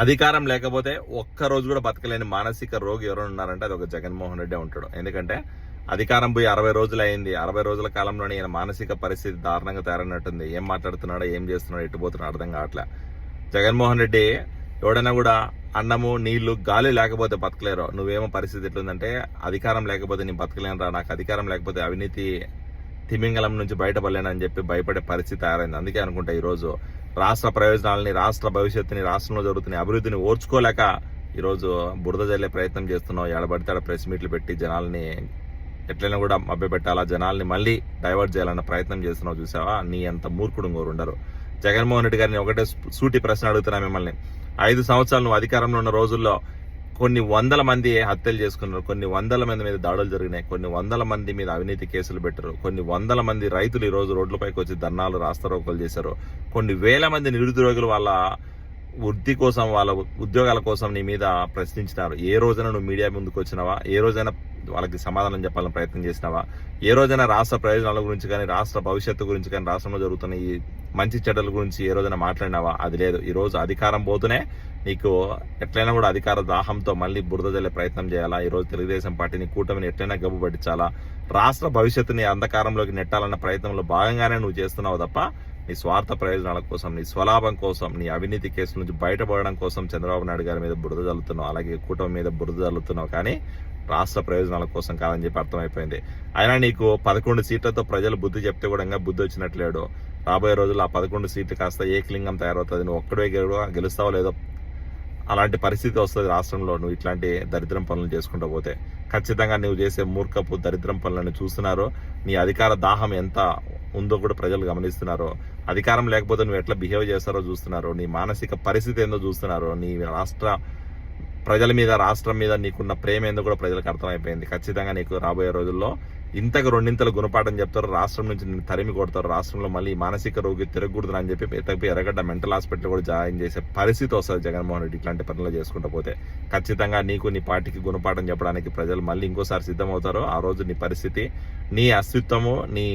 అధికారం లేకపోతే ఒక్క రోజు కూడా బతకలేని మానసిక రోగి ఎవరు ఉన్నారంటే అది ఒక జగన్మోహన్ రెడ్డి ఉంటాడు. ఎందుకంటే అధికారం పోయి అరవై రోజులు అయింది. అరవై రోజుల కాలంలోనే ఈయన మానసిక పరిస్థితి దారుణంగా తయారైనట్టుంది. ఏం మాట్లాడుతున్నాడో? ఏం చేస్తున్నాడో? ఎట్టుపోతున్నాడో అర్థం కావట్లే. జగన్మోహన్ రెడ్డి ఎవడైనా కూడా అన్నము నీళ్ళు గాలి లేకపోతే బతకలేరు. నువ్వేమో పరిస్థితి ఎట్లుందంటే అధికారం లేకపోతే నేను బతకలేనురా నాకు అధికారం లేకపోతే అవినీతి తిమింగలం నుంచి బయటపడలేనని చెప్పి భయపడే పరిస్థితి తయారైంది. అందుకే అనుకుంటా ఈరోజు రాష్ట్ర ప్రయోజనాలని రాష్ట్ర భవిష్యత్తుని రాష్ట్రంలో జరుగుతున్న అభివృద్ధిని ఓర్చుకోలేక ఈరోజు బురద జల్లే ప్రయత్నం చేస్తున్నావు. ఎడబడితే ప్రెస్ మీట్లు పెట్టి జనాల్ని ఎట్లయినా కూడా మభ్యపెట్టాలా? జనాల్ని మళ్ళీ డైవర్ట్ చేయాలన్న ప్రయత్నం చేస్తున్నావు చూసావా? నీ అంత మూర్ఖుడు ఇంకోరు ఉండరు. జగన్మోహన్ రెడ్డి గారిని ఒకటే సూటి ప్రశ్న అడుగుతున్నా మిమ్మల్ని. ఐదు సంవత్సరాలు నువ్వు అధికారంలో ఉన్న రోజుల్లో కొన్ని వందల మంది హత్యలు చేసుకున్నారు కొన్ని వందల మంది మీద దాడులు జరిగినాయి కొన్ని వందల మంది మీద అవినీతి కేసులు పెట్టారు కొన్ని వందల మంది రైతులు ఈరోజు రోడ్లపైకి వచ్చి ధర్నాలు రాస్తారోకలు చేశారు కొన్ని వేల మంది నిరుద్యోగులు వాళ్ళ వృద్ధి కోసం వాళ్ళ ఉద్యోగాల కోసం నీ మీద ప్రశ్నించినారు. ఏ రోజైనా నువ్వు మీడియా ముందుకు వచ్చినావా? ఏ రోజైనా వాళ్ళకి సమాధానం చెప్పాలని ప్రయత్నం చేసినావా? ఏ రోజైనా రాష్ట్ర ప్రయోజనాల గురించి కానీ రాష్ట్ర భవిష్యత్తు గురించి కానీ రాష్ట్రంలో జరుగుతున్న ఈ మంచి చెడ్డల గురించి ఏ రోజైనా మాట్లాడినావా? అది లేదు. ఈరోజు అధికారం పోతూనే నీకు ఎట్లయినా కూడా అధికార దాహంతో మళ్ళీ బురద జల్లే ప్రయత్నం చేయాలా? ఈ రోజు తెలుగుదేశం పార్టీని కూటమిని ఎట్లయినా గబ్బు పట్టించాలా రాష్ట్ర భవిష్యత్తుని అంధకారంలోకి నెట్టాలన్న ప్రయత్నంలో భాగంగానే నువ్వు చేస్తున్నావు తప్ప నీ స్వార్థ ప్రయోజనాల కోసం నీ స్వలాభం కోసం నీ అవినీతి కేసుల నుంచి బయటపడడం కోసం చంద్రబాబు నాయుడు గారి మీద బురద జల్లుతున్నావు అలాగే కూటమి మీద బురద జల్లుతున్నావు కానీ రాష్ట్ర ప్రయోజనాల కోసం కాదని చెప్పి అర్థమైపోయింది. అయినా నీకు పదకొండు సీట్లతో ప్రజలు బుద్ధి చెప్తే కూడా ఇంకా బుద్ధి వచ్చినట్లేడు రాబోయే రోజుల్లో ఆ పదకొండు సీట్లు కాస్త ఏకలింగం తయారవుతుంది. నువ్వు ఒక్కడే గెలుస్తావో లేదో అలాంటి పరిస్థితి వస్తుంది రాష్ట్రంలో నువ్వు ఇట్లాంటి దరిద్రం పనులు చేసుకుంటూ పోతే. ఖచ్చితంగా నువ్వు చేసే మూర్ఖపు దరిద్రం పనులను చూస్తున్నారు నీ అధికార దాహం ఎంత ఉందో కూడా ప్రజలు గమనిస్తున్నారో అధికారం లేకపోతే నువ్వు ఎట్లా బిహేవ్ చేస్తారో చూస్తున్నారు నీ మానసిక పరిస్థితి ఏందో చూస్తున్నారో నీ రాష్ట్ర ప్రజల మీద రాష్ట్రం మీద నీకున్న ప్రేమ ఏందో కూడా ప్రజలకు అర్థమైపోయింది. ఖచ్చితంగా నీకు రాబోయే రోజుల్లో ఇంతకు రెండింతలు గుణపాఠం చెప్తారు రాష్ట్రం నుంచి నేను తరిమి కొడతారు రాష్ట్రంలో మళ్ళీ మానసిక రోగి తిరగకూడదు అని చెప్పి ఎత్తపి ఎర్రగడ్డ మెంటల్ హాస్పిటల్ కూడా జాయిన్ చేసే పరిస్థితి వస్తుంది జగన్మోహన్ రెడ్డి ఇట్లాంటి పనులు చేసుకుంటూ పోతే. ఖచ్చితంగా నీకు నీ పార్టీకి గుణపాఠం చెప్పడానికి ప్రజలు మళ్ళీ ఇంకోసారి సిద్ధమవుతారు ఆ రోజు నీ పరిస్థితి నీ అస్తిత్వము నీ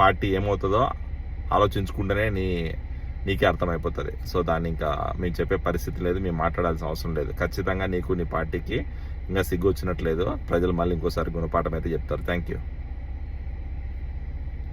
పార్టీ ఏమవుతుందో ఆలోచించుకుంటేనే నీ నీకే అర్థమైపోతుంది. సో దాన్ని ఇంకా మేము చెప్పే పరిస్థితి లేదు మేము మాట్లాడాల్సిన అవసరం లేదు. ఖచ్చితంగా నీకు నీ పార్టీకి ఇంకా సిగ్గు వచ్చినట్లేదు ప్రజలు మళ్ళీ ఇంకోసారి గుణపాఠం అయితే చెప్తారు. Thank you